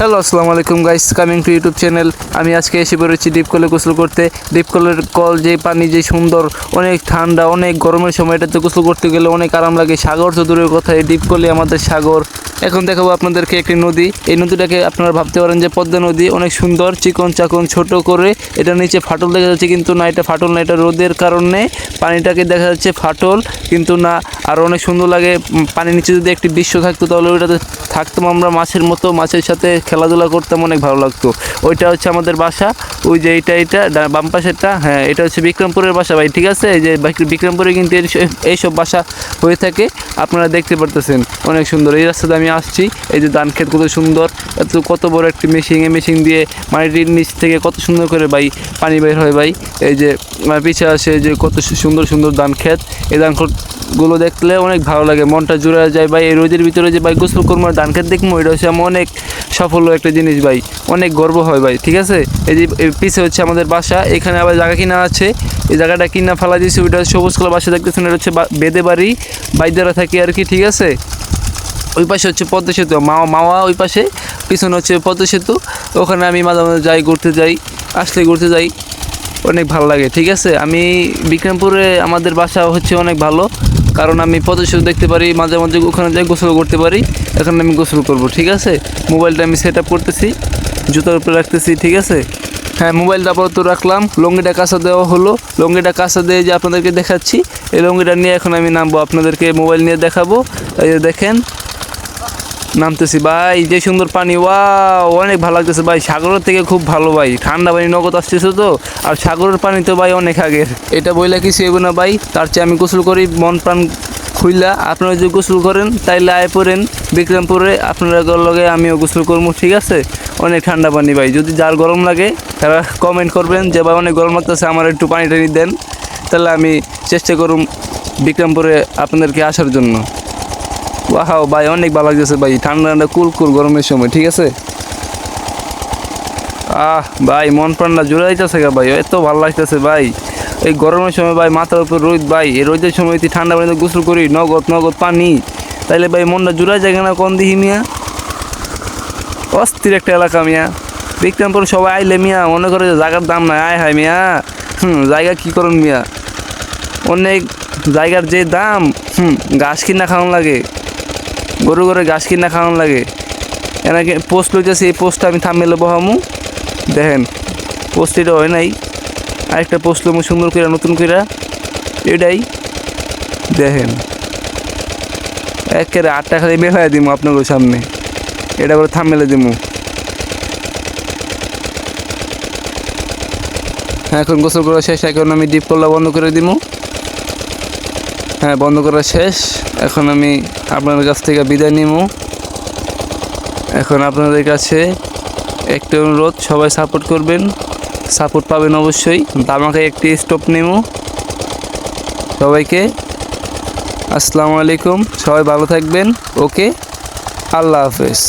Hello, আসসালামু আলাইকুম guys coming to YouTube channel আমি আজকে এসে পড়েছি ডিপ কলে গোসল করতে। ডিপ কলের কল যে পানি যে সুন্দর, অনেক ঠান্ডা, অনেক গরমের সময় এটাতে গোসল করতে গেলে অনেক আরাম লাগে। সাগর তো দূরের কথা এই ডিপ কলে আমাদের সাগর। এখন দেখাবো আপনাদেরকে একটি নদী। এই নদীটাকে আপনারা ভাবতে পারেন যে পদ্মা নদী। অনেক সুন্দর, চিকন চাকন, ছোট করে। এটা নিচে ফাটল দেখা যাচ্ছে, কিন্তু না, এটা ফাটল না, এটা রোদের কারণে পানিটাকে দেখা যাচ্ছে ফাটল, কিন্তু না, আর অনেক সুন্দর লাগে। পানির নিচে যদি একটি দৃশ্য থাকতো, তাহলে ওইটাতে থাকতাম আমরা মাছের মতো, মাছের সাথে খেলাধুলা করতাম, অনেক ভালো লাগতো। ওইটা হচ্ছে আমাদের বাসা। ওই যে এইটা ডা- বাম পাশেরটা হ্যাঁ এটা হচ্ছে বিক্রমপুরের বাসা ভাই, ঠিক আছে? এই যে বিক্রমপুরে কিন্তু এই- এইসব বাসা হয়ে থাকে। আপনারা দেখতে পারতেছেন, অনেক সুন্দর। এই রাস্তাতে আমি আসছি। এই যে ধান ক্ষেত কত সুন্দর, এত কত বড় একটি মেশিন এই মেশিন দিয়ে মাটির নিচ থেকে কত সুন্দর করে ভাই পানি বের হয় ভাই। এই যে আমার পিছে আসে যে কত সুন্দর সুন্দর ধান ক্ষেত। এই ধানগুলো দেখলে অনেক ভালো লাগে, মনটা জুড়ে যায় ভাই। এই রোদের ভিতরে যে ভাই গোসল করব ধান ক্ষেত দেখব, এটা হচ্ছে আমার অনেক সফল একটা জিনিস ভাই। অনেক গর্ব হয় ভাই, ঠিক আছে? এই যে পিছে হচ্ছে আমাদের বাসা, এখানে আবার জায়গা কিনা আছে। এই জায়গাটা কিনা ফেলা দিয়েছে, ওইটা সবুজ কালার বাসা দেখতেছেন, এটা হচ্ছে বেদে বাড়ি, বাইদারা থাকি আর কি, ঠিক আছে? ওই পাশে হচ্ছে পদ্মা সেতু মাওয়া মাওয়া ওই পাশে, পিছনে হচ্ছে পদ্মা সেতু। ওখানে আমি মাঝে মাঝে যাই, ঘুরতে যাই, আসলে ঘুরতে যাই। অনেক ভালো লাগে, ঠিক আছে? আমি বিক্রমপুরে, আমাদের বাসা হচ্ছে অনেক ভালো। কারণ আমি পদ্মা সেতু দেখতে পারি, মাঝে মাঝে ওখানে যাই, গোসল করতে পারি। এখানে আমি গোসল করব, ঠিক আছে? মোবাইলটা আমি সেট আপ করতেছি, জুতার উপরে রাখতেছি, ঠিক আছে? হ্যাঁ মোবাইলটা আপাতত রাখলাম। লঙ্গিটা কাঁচা দেওয়া হলো। লঙ্গিটা কাঁচা দিয়ে যে আপনাদেরকে দেখাচ্ছি, এই লঙ্গিটা নিয়ে এখন আমি নামবো। আপনাদেরকে মোবাইল নিয়ে দেখাবো। এই দেখেন নামতেছি ভাই, যে সুন্দর পানি ওয়া অনেক ভালো লাগতেছে ভাই। সাগরের থেকে খুব ভালো ভাই, ঠান্ডা পানি, নগদ আসতেছে তো। আর সাগরের পানি তো ভাই অনেক আগের। এটা বইলা কিছু এগো না ভাই, তার চেয়ে আমি গোসল করি, মন প্রাণ খুইলা। আপনারা যদি গোসল করেন, তাইলে আয় পড়েন বিক্রমপুরে আপনারা লগে আমিও গোসল করব, ঠিক আছে? অনেক ঠান্ডা পানি ভাই, যদি যার গরম লাগে, তারা কমেন্ট করবেন যে, ভাই, অনেক গরম লাগতেছে, আমার একটু পানি টানি দেন। তাহলে আমি চেষ্টা করুম বিক্রমপুরে আপনাদেরকে আসার জন্য। ওয়াও, ভাই, অনেক ভালো লাগতেছে, ভাই। ঠান্ডা ঠান্ডা, কুল কুল গরমের সময়, ঠিক আছে? আহ, ভাই, মন প্রাণটা জুড়ে যাইতেছে গা, ভাই। এত ভালো লাগতেছে, ভাই। এই গরমের সময়, ভাই, মাথার উপর রোদ, ভাই। এই রোদের সময় তুই ঠান্ডা পানিতে গোসল করি, নগদ নগদ পানি, তাইলে, ভাই মনটা জুড়ে যায় না কোন দিহি, মিয়া? অস্থির একটা এলাকা, মিয়া। বিক্রমপুর সবাই আইলে, মিয়া, মনে করে যে জায়গার দাম নাই। আয় হায়, মিয়া। হুম, জায়গা কী করুন, মিয়া? অনেক জায়গার যে দাম, হুম, ঘাস কিনা খাওয়ান লাগে। গরু গরু ঘাস কিনা খাওয়ান লাগে। এনাকে পোস্ট লইতেছি, এই পোস্টটা আমি থামিলে বহামু দেখেন পোস্ট এটা হয় নাই। আরেকটা পোস্ট লমু সুন্দর করে নতুন করে এটাই। দেখেন, একেবারে আটটা খালি হয়ে দিমু আপনাদের সামনে। এটা করে থামেলে দিমু। এখন গোসল করা শেষ, এখন আমি ডিপ কল্লা বন্ধ করে দিমু। হ্যাঁ বন্ধ করা শেষ। এখন আমি আপনাদের কাছ থেকে বিদায় নিব। এখন আপনাদের কাছে একটি অনুরোধ, সবাই সাপোর্ট করবেন। সাপোর্ট পাবেন অবশ্যই। আমাকে একটি স্টপ নেব। সবাইকে আসসালামু আলাইকুম। সবাই ভালো থাকবেন। ওকে? আল্লাহ হাফেজ।